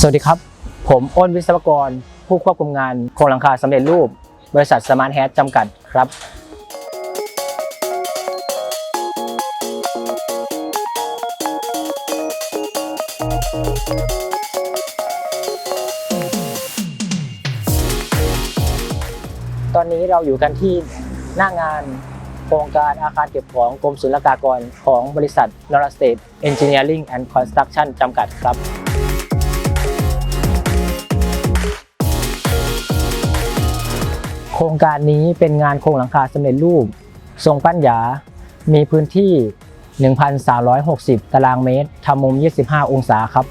สวัสดีครับ ผมอ้นวิศวกร ผู้ควบคุมงานโครงหลังคาสำเร็จรูป บริษัทสมาร์ทแฮทจำกัดครับ ตอนนี้เราอยู่กันที่หน้างานโครงการอาคารเก็บของกรมศุลกากรของบริษัท n o r a State Engineering and Construction จำกัดครับ โครงการนี้เป็นงานโครงหลังคาสำเร็จรูป ทรงปั้นหยา มีพื้นที่ 1,360 ตารางเมตรทำมุม 25 องศาครับ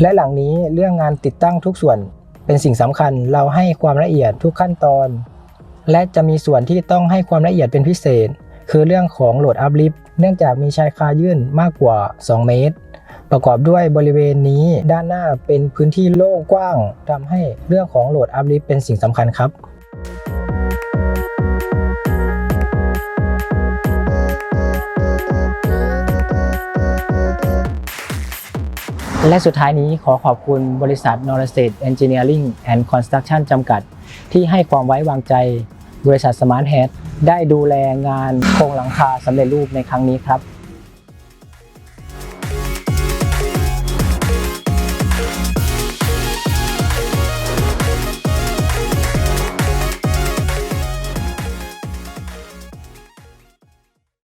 และหลังนี้เรื่องงานติดตั้งทุกส่วนเป็นสิ่งสำคัญเราให้ความละเอียดทุกขั้นตอน และจะมีส่วนที่ต้องให้ความละเอียดเป็นพิเศษ คือเรื่องของโหลดอัพลิฟต์เนื่องจากมีชายคายื่นมากกว่า 2 เมตร ประกอบด้วยบริเวณนี้ด้านหน้าเป็นพื้นที่โล่งกว้างทำให้เรื่องของโหลดอัพลิฟต์เป็นสิ่งสำคัญครับและสุดท้ายนี้ขอขอบคุณบริษัท n o r a s t a t e Engineering and Construction จำกัด ที่ให้ความไว้วางใจบริษัท Smart Head ได้ดูแลงานโครงหลังคาสำเร็จรูปในครั้งนี้ครับ